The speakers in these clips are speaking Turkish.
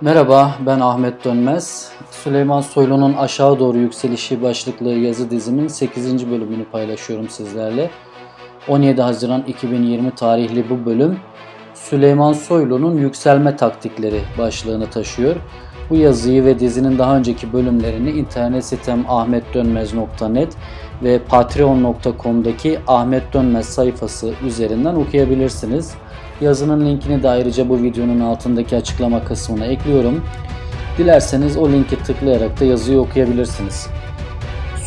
Merhaba, ben Ahmet Dönmez. Süleyman Soylu'nun Aşağı Doğru Yükselişi başlıklı yazı dizimin 8. bölümünü paylaşıyorum sizlerle. 17 Haziran 2020 tarihli bu bölüm Süleyman Soylu'nun yükselme taktikleri başlığını taşıyor. Bu yazıyı ve dizinin daha önceki bölümlerini internet sitem ahmetdönmez.net ve patreon.com'daki Ahmet Dönmez sayfası üzerinden okuyabilirsiniz. Yazının linkini de ayrıca bu videonun altındaki açıklama kısmına ekliyorum. Dilerseniz o linki tıklayarak da yazıyı okuyabilirsiniz.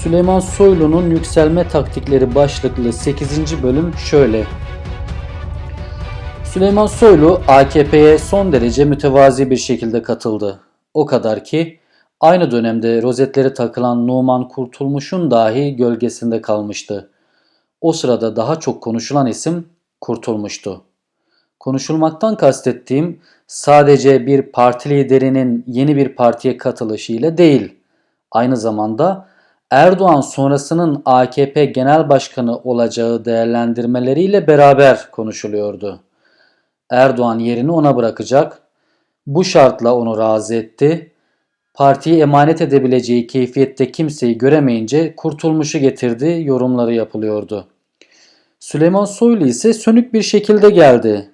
Süleyman Soylu'nun yükselme taktikleri başlıklı 8. bölüm şöyle. Süleyman Soylu AKP'ye son derece mütevazi bir şekilde katıldı. O kadar ki aynı dönemde rozetleri takılan Numan Kurtulmuş'un dahi gölgesinde kalmıştı. O sırada daha çok konuşulan isim Kurtulmuş'tu. Konuşulmaktan kastettiğim sadece bir parti liderinin yeni bir partiye katılışıyla değil, aynı zamanda Erdoğan sonrasının AKP Genel Başkanı olacağı değerlendirmeleriyle beraber konuşuluyordu. Erdoğan yerini ona bırakacak, bu şartla onu razı etti, partiyi emanet edebileceği keyfiyette kimseyi göremeyince kurtulmuşu getirdi yorumları yapılıyordu. Süleyman Soylu ise sönük bir şekilde geldi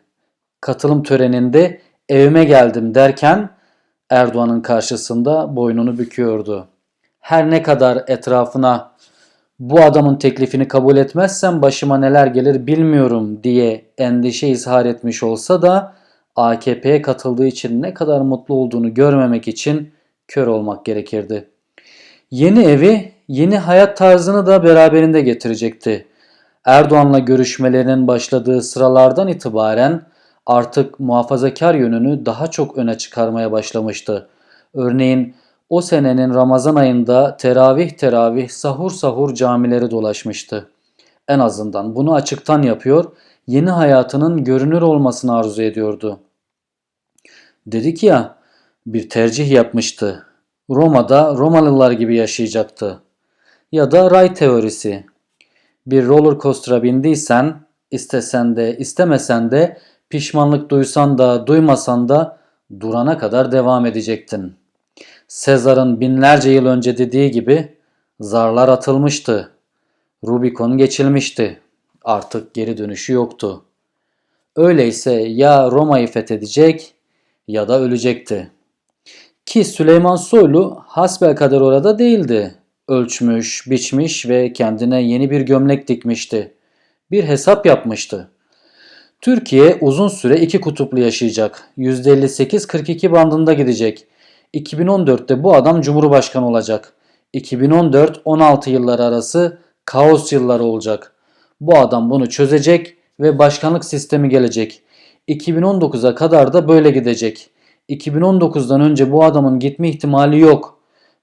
katılım töreninde evime geldim derken Erdoğan'ın karşısında boynunu büküyordu. Her ne kadar etrafına bu adamın teklifini kabul etmezsem başıma neler gelir bilmiyorum diye endişe izhar etmiş olsa da AKP'ye katıldığı için ne kadar mutlu olduğunu görmemek için kör olmak gerekirdi. Yeni evi, yeni hayat tarzını da beraberinde getirecekti. Erdoğan'la görüşmelerinin başladığı sıralardan itibaren artık muhafazakar yönünü daha çok öne çıkarmaya başlamıştı. Örneğin o senenin Ramazan ayında teravih teravih sahur sahur camileri dolaşmıştı. En azından bunu açıktan yapıyor, yeni hayatının görünür olmasını arzu ediyordu. Dedik ya, bir tercih yapmıştı. Roma'da Romalılar gibi yaşayacaktı. Ya da ray teorisi. Bir roller coaster'a bindiysen, istesen de istemesen de Pişmanlık duysan da duymasan da durana kadar devam edecektin. Sezar'ın binlerce yıl önce dediği gibi zarlar atılmıştı. Rubikon geçilmişti. Artık geri dönüşü yoktu. Öyleyse ya Roma'yı fethedecek ya da ölecekti. Ki Süleyman Soylu hasbelkader orada değildi. Ölçmüş, biçmiş ve kendine yeni bir gömlek dikmişti. Bir hesap yapmıştı. Türkiye uzun süre iki kutuplu yaşayacak. %58-42 bandında gidecek. 2014'te bu adam Cumhurbaşkanı olacak. 2014-16 yılları arası kaos yılları olacak. Bu adam bunu çözecek ve başkanlık sistemi gelecek. 2019'a kadar da böyle gidecek. 2019'dan önce bu adamın gitme ihtimali yok.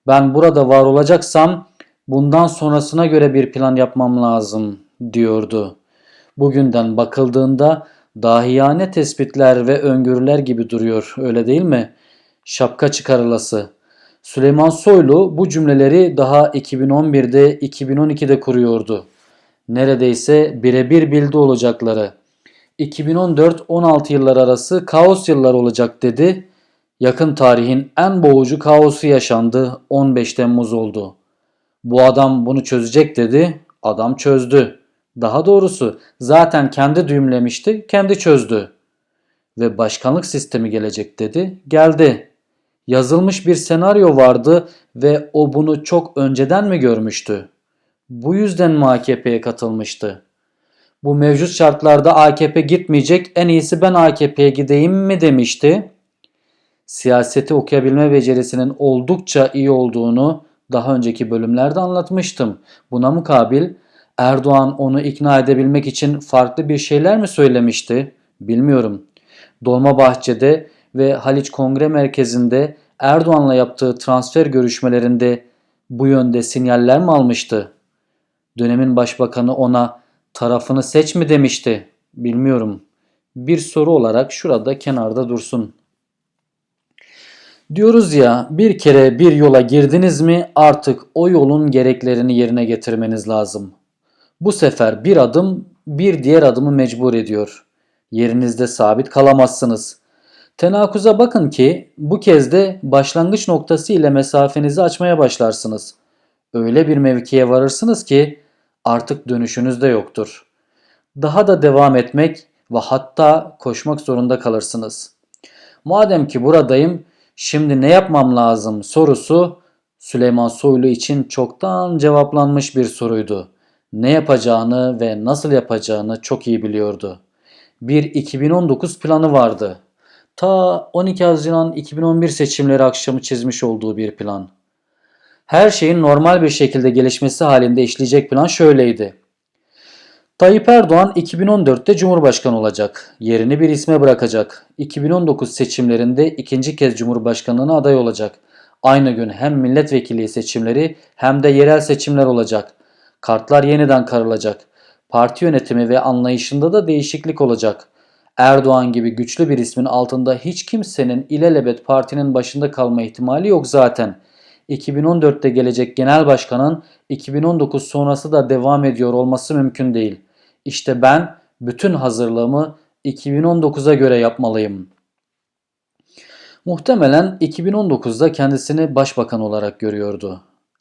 Ben burada var olacaksam bundan sonrasına göre bir plan yapmam lazım diyordu. Bugünden bakıldığında dahiyane tespitler ve öngörüler gibi duruyor öyle değil mi? Şapka çıkarılası. Süleyman Soylu bu cümleleri daha 2011'de 2012'de kuruyordu. Neredeyse birebir bildi olacakları. 2014-16 yıllar arası kaos yıllar olacak dedi. Yakın tarihin en boğucu kaosu yaşandı 15 Temmuz oldu. Bu adam bunu çözecek dedi. Adam çözdü. Daha doğrusu zaten kendi düğümlemişti, kendi çözdü. Ve başkanlık sistemi gelecek dedi, geldi. Yazılmış bir senaryo vardı ve o bunu çok önceden mi görmüştü? Bu yüzden mi AKP'ye katılmıştı? Bu mevcut şartlarda AKP gitmeyecek, en iyisi ben AKP'ye gideyim mi demişti. Siyaseti okuyabilme becerisinin oldukça iyi olduğunu daha önceki bölümlerde anlatmıştım. Buna mukabil Erdoğan onu ikna edebilmek için farklı bir şeyler mi söylemişti? Bilmiyorum. Dolmabahçe'de ve Haliç Kongre Merkezi'nde Erdoğan'la yaptığı transfer görüşmelerinde bu yönde sinyaller mi almıştı? Dönemin başbakanı ona tarafını seç mi demişti? Bilmiyorum. Bir soru olarak şurada kenarda dursun. Diyoruz ya bir kere bir yola girdiniz mi artık o yolun gereklerini yerine getirmeniz lazım. Bu sefer bir adım bir diğer adımı mecbur ediyor. Yerinizde sabit kalamazsınız. Tenakuza bakın ki bu kez de başlangıç noktası ile mesafenizi açmaya başlarsınız. Öyle bir mevkiye varırsınız ki artık dönüşünüz de yoktur. Daha da devam etmek ve hatta koşmak zorunda kalırsınız. Madem ki buradayım, şimdi ne yapmam lazım sorusu Süleyman Soylu için çoktan cevaplanmış bir soruydu. Ne yapacağını ve nasıl yapacağını çok iyi biliyordu. Bir 2019 planı vardı. Ta 12 Haziran 2011 seçimleri akşamı çizmiş olduğu bir plan. Her şeyin normal bir şekilde gelişmesi halinde işleyecek plan şöyleydi. Tayyip Erdoğan 2014'te Cumhurbaşkanı olacak. Yerini bir isme bırakacak. 2019 seçimlerinde ikinci kez Cumhurbaşkanlığına aday olacak. Aynı gün hem milletvekili seçimleri hem de yerel seçimler olacak. Kartlar yeniden karılacak. Parti yönetimi ve anlayışında da değişiklik olacak. Erdoğan gibi güçlü bir ismin altında hiç kimsenin ilelebet partinin başında kalma ihtimali yok zaten. 2014'te gelecek genel başkanın 2019 sonrası da devam ediyor olması mümkün değil. İşte ben bütün hazırlığımı 2019'a göre yapmalıyım. Muhtemelen 2019'da kendisini başbakan olarak görüyordu.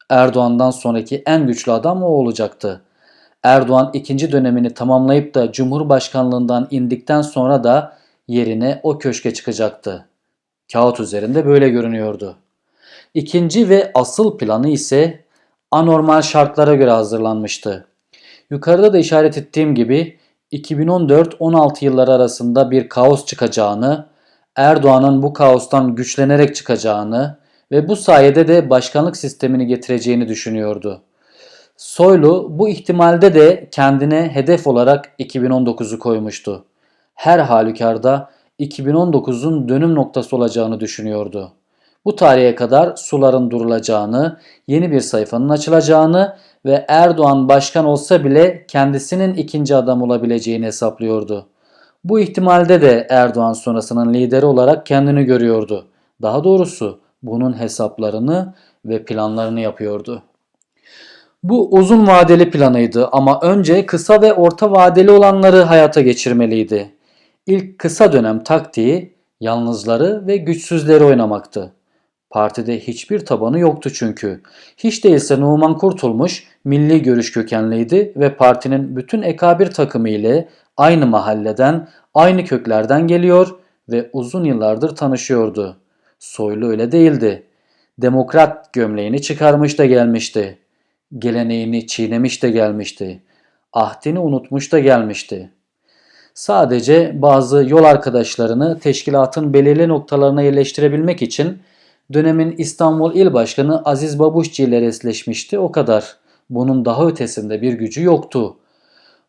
Erdoğan'dan sonraki en güçlü adam o olacaktı. Erdoğan ikinci dönemini tamamlayıp da Cumhurbaşkanlığından indikten sonra da yerine o köşke çıkacaktı. Kağıt üzerinde böyle görünüyordu. İkinci ve asıl planı ise anormal şartlara göre hazırlanmıştı. Yukarıda da işaret ettiğim gibi 2014-16 yılları arasında bir kaos çıkacağını, Erdoğan'ın bu kaostan güçlenerek çıkacağını ve bu sayede de başkanlık sistemini getireceğini düşünüyordu. Soylu bu ihtimalde de kendine hedef olarak 2019'u koymuştu. Her halükarda 2019'un dönüm noktası olacağını düşünüyordu. Bu tarihe kadar suların durulacağını, yeni bir sayfanın açılacağını ve Erdoğan başkan olsa bile kendisinin ikinci adam olabileceğini hesaplıyordu. Bu ihtimalde de Erdoğan sonrasının lideri olarak kendini görüyordu. Daha doğrusu bunun hesaplarını ve planlarını yapıyordu. Bu uzun vadeli planıydı ama önce kısa ve orta vadeli olanları hayata geçirmeliydi. İlk kısa dönem taktiği yalnızları ve güçsüzleri oynamaktı. Partide hiçbir tabanı yoktu çünkü. Hiç değilse Numan Kurtulmuş milli görüş kökenliydi ve partinin bütün ekabir takımı ile aynı mahalleden, aynı köklerden geliyor ve uzun yıllardır tanışıyordu. Soylu öyle değildi. Demokrat gömleğini çıkarmış da gelmişti. Geleneğini çiğnemiş de gelmişti. Ahdini unutmuş da gelmişti. Sadece bazı yol arkadaşlarını teşkilatın belirli noktalarına yerleştirebilmek için dönemin İstanbul İl Başkanı Aziz Babuşçi ile resleşmişti o kadar. Bunun daha ötesinde bir gücü yoktu.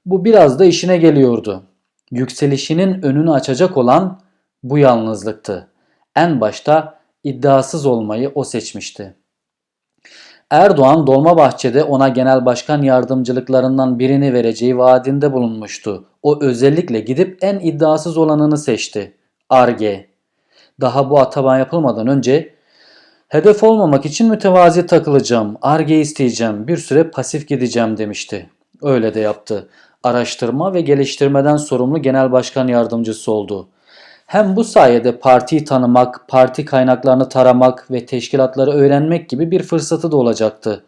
Bu biraz da işine geliyordu. Yükselişinin önünü açacak olan bu yalnızlıktı. En başta iddiasız olmayı o seçmişti. Erdoğan Dolmabahçe'de ona genel başkan yardımcılıklarından birini vereceği vaadinde bulunmuştu. O özellikle gidip en iddiasız olanını seçti. Arge. Daha bu atama yapılmadan önce hedef olmamak için mütevazi takılacağım, arge isteyeceğim, bir süre pasif gideceğim demişti. Öyle de yaptı. Araştırma ve geliştirmeden sorumlu genel başkan yardımcısı oldu. Hem bu sayede partiyi tanımak, parti kaynaklarını taramak ve teşkilatları öğrenmek gibi bir fırsatı da olacaktı.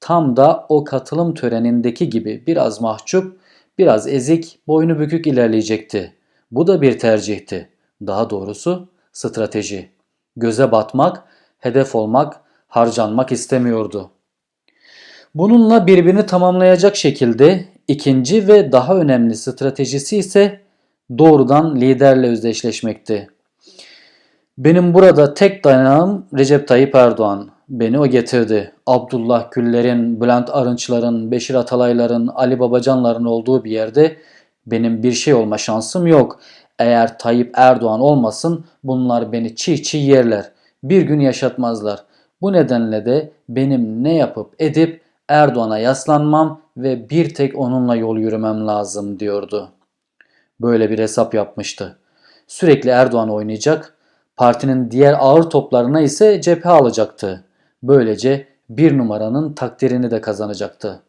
Tam da o katılım törenindeki gibi biraz mahcup, biraz ezik, boynu bükük ilerleyecekti. Bu da bir tercihti. Daha doğrusu strateji. Göze batmak, hedef olmak, harcanmak istemiyordu. Bununla birbirini tamamlayacak şekilde ikinci ve daha önemli stratejisi ise doğrudan liderle özdeşleşmekti. Benim burada tek dayanağım Recep Tayyip Erdoğan. Beni o getirdi. Abdullah Güller'in, Bülent Arınçların, Beşir Atalayların, Ali Babacanların olduğu bir yerde benim bir şey olma şansım yok. Eğer Tayyip Erdoğan olmasın bunlar beni çiğ çiğ yerler. Bir gün yaşatmazlar. Bu nedenle de benim ne yapıp edip Erdoğan'a yaslanmam ve bir tek onunla yol yürümem lazım diyordu. Böyle bir hesap yapmıştı. Sürekli Erdoğan oynayacak, partinin diğer ağır toplarına ise cephe alacaktı. Böylece bir numaranın takdirini de kazanacaktı.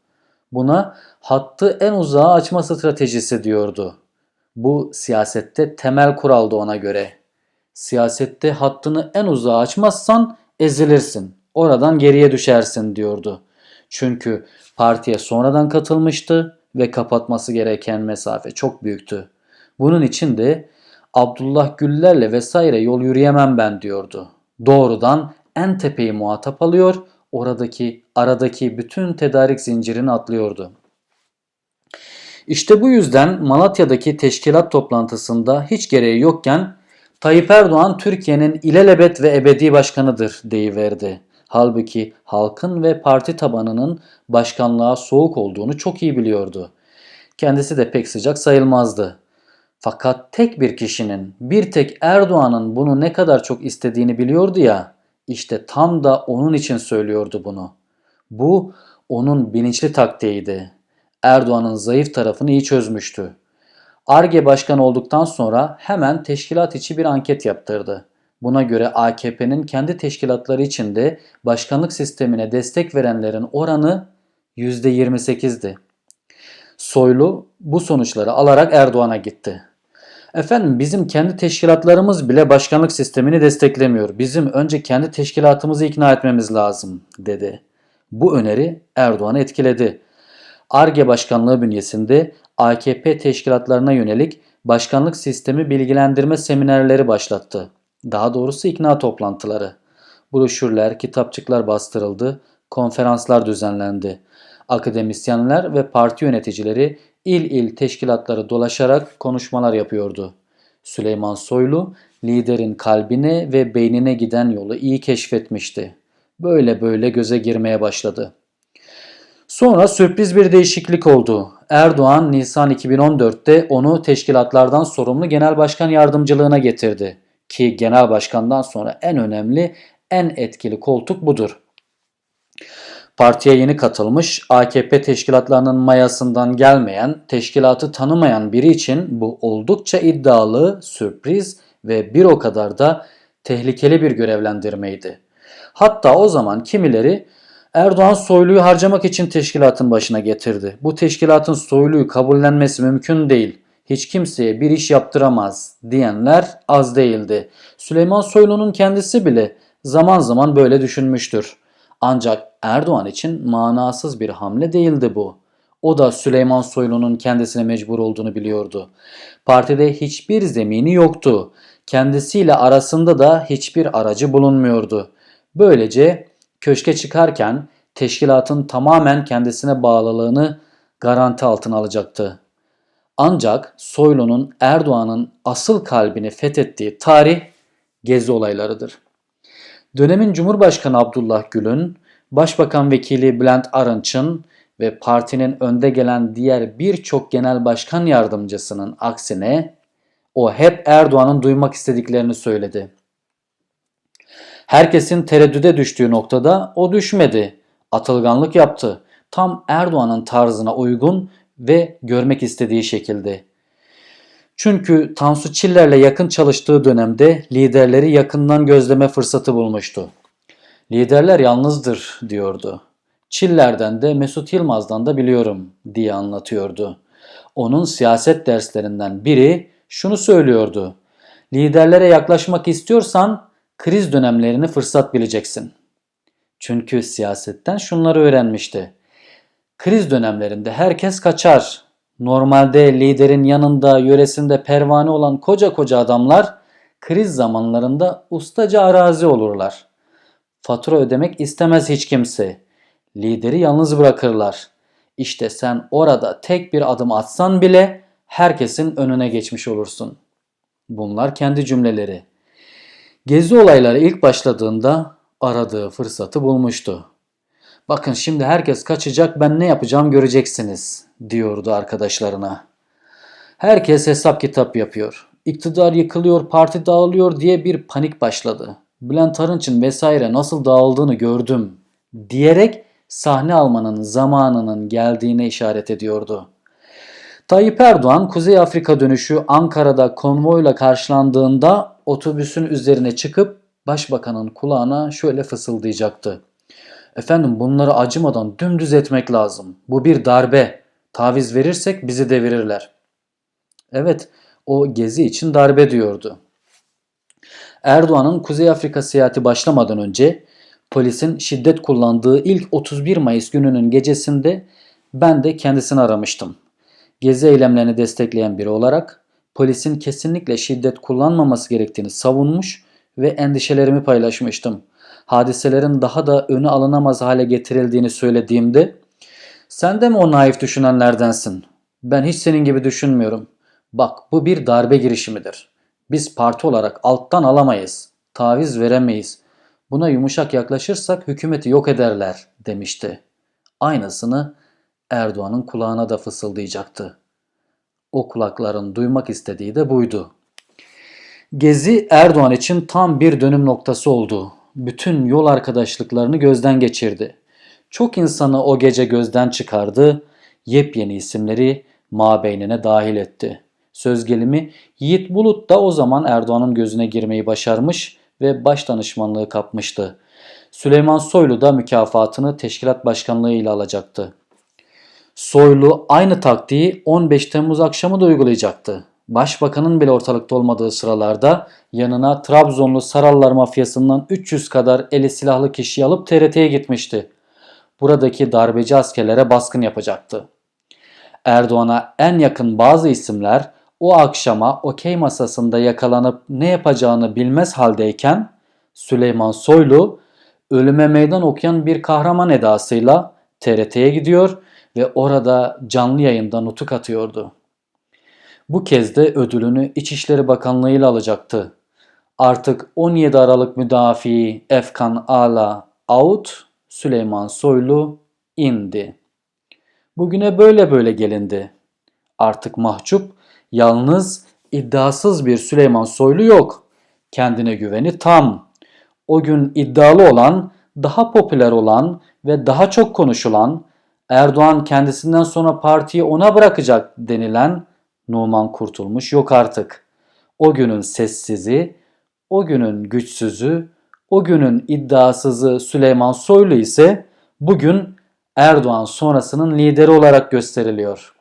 Buna hattı en uzağa açma stratejisi diyordu. Bu siyasette temel kuraldı ona göre. Siyasette hattını en uzağa açmazsan ezilirsin. Oradan geriye düşersin diyordu. Çünkü partiye sonradan katılmıştı ve kapatması gereken mesafe çok büyüktü. Bunun için de Abdullah Güller'le vesaire yol yürüyemem ben diyordu. Doğrudan en tepeyi muhatap alıyor, oradaki aradaki bütün tedarik zincirini atlıyordu. İşte bu yüzden Malatya'daki teşkilat toplantısında hiç gereği yokken Tayyip Erdoğan Türkiye'nin ilelebet ve ebedi başkanıdır deyiverdi. Halbuki halkın ve parti tabanının başkanlığa soğuk olduğunu çok iyi biliyordu. Kendisi de pek sıcak sayılmazdı. Fakat tek bir kişinin, bir tek Erdoğan'ın bunu ne kadar çok istediğini biliyordu ya, işte tam da onun için söylüyordu bunu. Bu onun bilinçli taktiğiydi. Erdoğan'ın zayıf tarafını iyi çözmüştü. ARGE başkanı olduktan sonra hemen teşkilat içi bir anket yaptırdı. Buna göre AKP'nin kendi teşkilatları içinde başkanlık sistemine destek verenlerin oranı %28'di. Soylu bu sonuçları alarak Erdoğan'a gitti. Efendim bizim kendi teşkilatlarımız bile başkanlık sistemini desteklemiyor. Bizim önce kendi teşkilatımızı ikna etmemiz lazım dedi. Bu öneri Erdoğan'ı etkiledi. ARGE başkanlığı bünyesinde AKP teşkilatlarına yönelik başkanlık sistemi bilgilendirme seminerleri başlattı. Daha doğrusu ikna toplantıları. Broşürler, kitapçıklar bastırıldı, konferanslar düzenlendi. Akademisyenler ve parti yöneticileri il il teşkilatları dolaşarak konuşmalar yapıyordu. Süleyman Soylu liderin kalbine ve beynine giden yolu iyi keşfetmişti. Böyle böyle göze girmeye başladı. Sonra sürpriz bir değişiklik oldu. Erdoğan Nisan 2014'te onu teşkilatlardan sorumlu genel başkan yardımcılığına getirdi. Ki genel başkandan sonra en önemli, en etkili koltuk budur. Partiye yeni katılmış, AKP teşkilatlarının mayasından gelmeyen, teşkilatı tanımayan biri için bu oldukça iddialı, sürpriz ve bir o kadar da tehlikeli bir görevlendirmeydi. Hatta o zaman kimileri Erdoğan Soylu'yu harcamak için teşkilatın başına getirdi. Bu teşkilatın Soylu'yu kabullenmesi mümkün değil. Hiç kimseye bir iş yaptıramaz diyenler az değildi. Süleyman Soylu'nun kendisi bile zaman zaman böyle düşünmüştür. Ancak Erdoğan için manasız bir hamle değildi bu. O da Süleyman Soylu'nun kendisine mecbur olduğunu biliyordu. Partide hiçbir zemini yoktu. Kendisiyle arasında da hiçbir aracı bulunmuyordu. Böylece köşke çıkarken teşkilatın tamamen kendisine bağlılığını garanti altına alacaktı. Ancak Soylu'nun Erdoğan'ın asıl kalbini fethettiği tarih gezi olaylarıdır. Dönemin Cumhurbaşkanı Abdullah Gül'ün, Başbakan Vekili Bülent Arınç'ın ve partinin önde gelen diğer birçok genel başkan yardımcısının aksine o hep Erdoğan'ın duymak istediklerini söyledi. Herkesin tereddüde düştüğü noktada o düşmedi. Atılganlık yaptı. Tam Erdoğan'ın tarzına uygun ve görmek istediği şekilde. Çünkü Tansu Çiller'le yakın çalıştığı dönemde liderleri yakından gözleme fırsatı bulmuştu. Liderler yalnızdır diyordu. Çiller'den de Mesut Yılmaz'dan da biliyorum diye anlatıyordu. Onun siyaset derslerinden biri şunu söylüyordu. Liderlere yaklaşmak istiyorsan kriz dönemlerini fırsat bileceksin. Çünkü siyasetten şunları öğrenmişti. Kriz dönemlerinde herkes kaçar. Normalde liderin yanında, yöresinde pervane olan koca koca adamlar kriz zamanlarında ustaca arazi olurlar. Fatura ödemek istemez hiç kimse. Lideri yalnız bırakırlar. İşte sen orada tek bir adım atsan bile herkesin önüne geçmiş olursun. Bunlar kendi cümleleri. Gezi olayları ilk başladığında aradığı fırsatı bulmuştu. Bakın şimdi herkes kaçacak ben ne yapacağım göreceksiniz diyordu arkadaşlarına. Herkes hesap kitap yapıyor. İktidar yıkılıyor, parti dağılıyor diye bir panik başladı. Bülent Arınç'ın vesaire nasıl dağıldığını gördüm diyerek sahne almanın zamanının geldiğine işaret ediyordu. Tayyip Erdoğan Kuzey Afrika dönüşü Ankara'da konvoyla karşılandığında otobüsün üzerine çıkıp başbakanın kulağına şöyle fısıldayacaktı. Efendim bunları acımadan dümdüz etmek lazım. Bu bir darbe. Taviz verirsek bizi devirirler. Evet, o gezi için darbe diyordu. Erdoğan'ın Kuzey Afrika seyahati başlamadan önce polisin şiddet kullandığı ilk 31 Mayıs gününün gecesinde ben de kendisini aramıştım. Gezi eylemlerini destekleyen biri olarak polisin kesinlikle şiddet kullanmaması gerektiğini savunmuş ve endişelerimi paylaşmıştım. Hadiselerin daha da önü alınamaz hale getirildiğini söylediğimde sen de mi o naif düşünenlerdensin? Ben hiç senin gibi düşünmüyorum. Bak bu bir darbe girişimidir. Biz parti olarak alttan alamayız. Taviz veremeyiz. Buna yumuşak yaklaşırsak hükümeti yok ederler demişti. Aynısını Erdoğan'ın kulağına da fısıldayacaktı. O kulakların duymak istediği de buydu. Gezi Erdoğan için tam bir dönüm noktası oldu. Bütün yol arkadaşlıklarını gözden geçirdi. Çok insanı o gece gözden çıkardı, yepyeni isimleri mabeynine dahil etti. Söz gelimi Yiğit Bulut da o zaman Erdoğan'ın gözüne girmeyi başarmış ve baş danışmanlığı kapmıştı. Süleyman Soylu da mükafatını teşkilat başkanlığı ile alacaktı. Soylu aynı taktiği 15 Temmuz akşamı da uygulayacaktı. Başbakanın bile ortalıkta olmadığı sıralarda yanına Trabzonlu Sarallar mafyasından 300 kadar eli silahlı kişi alıp TRT'ye gitmişti. Buradaki darbeci askerlere baskın yapacaktı. Erdoğan'a en yakın bazı isimler o akşama okey masasında yakalanıp ne yapacağını bilmez haldeyken Süleyman Soylu ölüme meydan okuyan bir kahraman edasıyla TRT'ye gidiyor ve orada canlı yayında nutuk atıyordu. Bu kez de ödülünü İçişleri Bakanlığı ile alacaktı. Artık 17 Aralık müdafi Efkan Ala out, Süleyman Soylu indi. Bugüne böyle böyle gelindi. Artık mahcup, yalnız, iddiasız bir Süleyman Soylu yok. Kendine güveni tam. O gün iddialı olan, daha popüler olan ve daha çok konuşulan, Erdoğan kendisinden sonra partiyi ona bırakacak denilen Numan Kurtulmuş yok artık. O günün sessizi, o günün güçsüzü, o günün iddiasızı Süleyman Soylu ise bugün Erdoğan sonrasının lideri olarak gösteriliyor.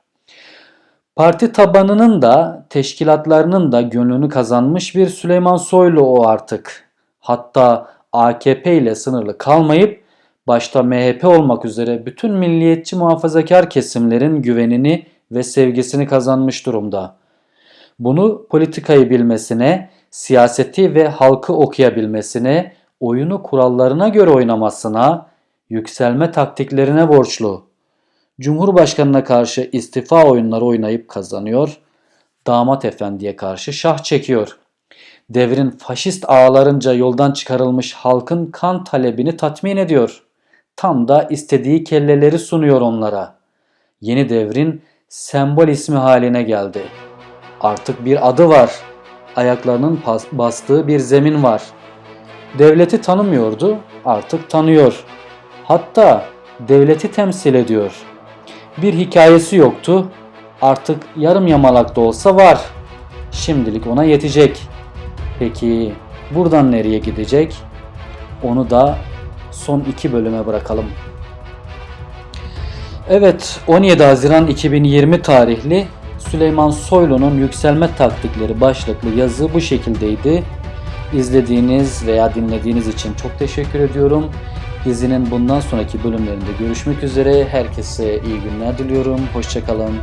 Parti tabanının da teşkilatlarının da gönlünü kazanmış bir Süleyman Soylu o artık. Hatta AKP ile sınırlı kalmayıp başta MHP olmak üzere bütün milliyetçi muhafazakar kesimlerin güvenini ve sevgisini kazanmış durumda. Bunu politikayı bilmesine, siyaseti ve halkı okuyabilmesine, oyunu kurallarına göre oynamasına, yükselme taktiklerine borçlu. Cumhurbaşkanına karşı istifa oyunları oynayıp kazanıyor, damat efendiye karşı şah çekiyor. Devrin faşist ağlarınca yoldan çıkarılmış halkın kan talebini tatmin ediyor. Tam da istediği kelleleri sunuyor onlara. Yeni devrin sembol ismi haline geldi. Artık bir adı var. Ayaklarının bastığı bir zemin var. Devleti tanımıyordu, artık tanıyor. Hatta devleti temsil ediyor. Bir hikayesi yoktu, artık yarım yamalak da olsa var. Şimdilik ona yetecek. Peki buradan nereye gidecek? Onu da son iki bölüme bırakalım. Evet 17 Haziran 2020 tarihli Süleyman Soylu'nun yükselme taktikleri başlıklı yazı bu şekildeydi. İzlediğiniz veya dinlediğiniz için çok teşekkür ediyorum. Dizinin bundan sonraki bölümlerinde görüşmek üzere. Herkese iyi günler diliyorum. Hoşçakalın.